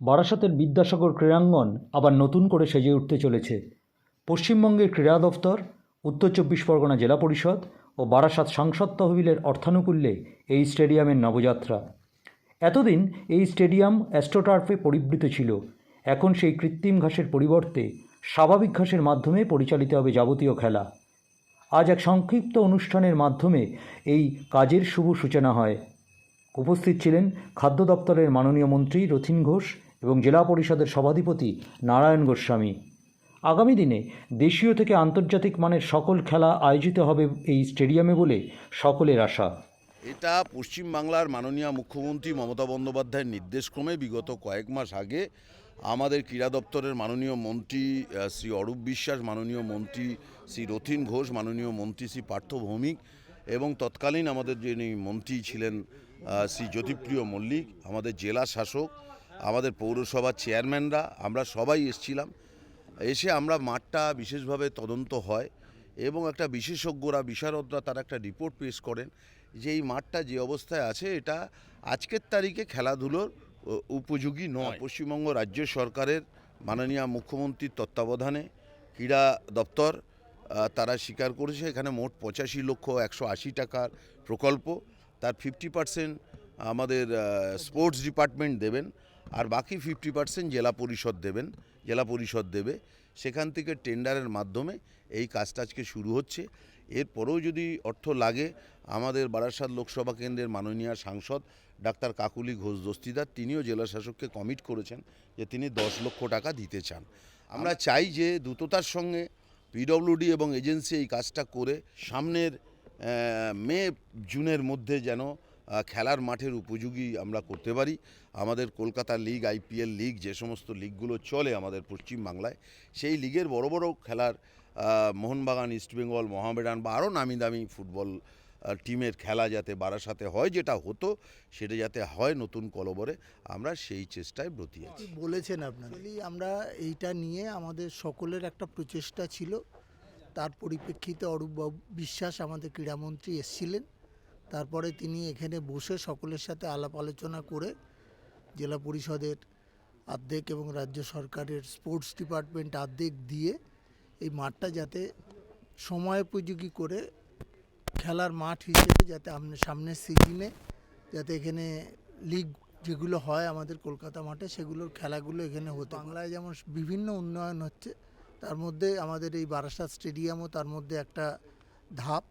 বারাসতের বিদ্যাসাগর ক্রীড়াঙ্গন আবার নতুন করে সেজে উঠতে চলেছে। পশ্চিমবঙ্গের ক্রীড়া দফতর, উত্তর চব্বিশ পরগনা জেলা পরিষদ ও বারাসাত সাংসদ তহবিলের অর্থানুকূল্যে এই স্টেডিয়ামের নবযাত্রা। এতদিন এই স্টেডিয়াম অ্যাস্ট্রোটার্ফে পরিবৃত ছিল। এখন সেই কৃত্রিম ঘাসের পরিবর্তে স্বাভাবিক ঘাসের মাধ্যমে পরিচালিত হবে যাবতীয় খেলা। আজ এক সংক্ষিপ্ত অনুষ্ঠানের মাধ্যমে এই কাজের শুভ সূচনা হয়। উপস্থিত ছিলেন খাদ্য দপ্তরের মাননীয় মন্ত্রী রথিন ঘোষ এবং জেলা পরিষদের সভাধিপতি নারায়ণ গোস্বামী। আগামী দিনে দেশীয় থেকে আন্তর্জাতিক মানের সকল খেলা আয়োজিত হবে এই স্টেডিয়ামে বলে সকলের আশা। এটা পশ্চিমবাংলার মাননীয় মুখ্যমন্ত্রী মমতা বন্দ্যোপাধ্যায়ের নির্দেশক্রমে বিগত কয়েক মাস আগে আমাদের ক্রীড়া দপ্তরের মাননীয় মন্ত্রী শ্রী অরূপ বিশ্বাস, মাননীয় মন্ত্রী শ্রী রথিন ঘোষ, মাননীয় মন্ত্রী শ্রী পার্থ ভৌমিক এবং তৎকালীন আমাদের যিনি মন্ত্রী ছিলেন শ্রী জ্যোতিপ্রিয় মল্লিক, আমাদের জেলা শাসক আমাদের পৌরসভার চেয়ারম্যানরা আমরা সবাই এসছিলাম। এসে আমরা মাঠটা বিশেষভাবে তদন্ত হয় এবং একটা বিশেষজ্ঞরা বিশারদরা তারা একটা রিপোর্ট পেশ করেন যে এই মাঠটা যে অবস্থায় আছে এটা আজকের তারিখে খেলাধুলোর উপযোগী নয়। পশ্চিমবঙ্গ রাজ্য সরকারের মাননীয় মুখ্যমন্ত্রীর তত্ত্বাবধানে ক্রীড়া দপ্তর তারা স্বীকার করেছে এখানে মোট পঁচাশি লক্ষ একশো আশি টাকার প্রকল্প। তার ফিফটি পার্সেন্ট আমাদের স্পোর্টস ডিপার্টমেন্ট দেবেন। আর বাকি ফিফটি পার্সেন্ট জেলা পরিষদ দেবেন, জেলা পরিষদ দেবে। সেখান থেকে টেন্ডারের মাধ্যমে এই কাজটা আজকে শুরু হচ্ছে। এরপরেও যদি অর্থ লাগে, আমাদের বারাসাত লোকসভা কেন্দ্রের মাননীয় সাংসদ ডাক্তার কাকুলি ঘোষ দস্তিদার, তিনিও জেলা শাসককে কমিট করেছেন যে তিনি দশ লক্ষ টাকা দিতে চান। আমরা চাই যে দ্রুততার সঙ্গে পিডব্লিউডি এবং এজেন্সি এই কাজটা করে সামনের মে, জুনের মধ্যে যেন খেলার মাঠের উপযোগী আমরা করতে পারি। আমাদের কলকাতা লিগ আইপিএল লিগ যে সমস্ত লিগগুলো চলে আমাদের পশ্চিমবাংলায় সেই লিগের বড় বড় খেলার মোহনবাগান ইস্টবেঙ্গল মোহামেডান বা আরও নামি দামি ফুটবল টিমের খেলা যাতে বারাসাতে হয় যেটা হতো সেটা যাতে হয় নতুন কলবরে আমরা সেই চেষ্টায় ব্রতী আছি। বলেছেন আপনারা? আমরা এইটা নিয়ে আমাদের সকলের একটা প্রচেষ্টা ছিল। তার পরিপ্রেক্ষিতে অরূপবাবু বিশ্বাস আমাদের ক্রীড়ামন্ত্রী এসেছিলেন। তারপরে তিনি এখানে বসে সকলের সাথে আলাপ আলোচনা করে জেলা পরিষদের আর্ধেক এবং রাজ্য সরকারের স্পোর্টস ডিপার্টমেন্ট অর্ধেক দিয়ে এই মাঠটা যাতে সময়োপযোগী করে খেলার মাঠ হিসেবে যাতে আমনে- সামনের সিজনে যাতে এখানে লিগ যেগুলো হয় আমাদের কলকাতা মাঠে সেগুলোর খেলাগুলো এখানে হতো। বাংলায় যেমন বিভিন্ন উন্নয়ন হচ্ছে, তার মধ্যে আমাদের এই বারাসাত স্টেডিয়ামও তার মধ্যে একটা ধাপ।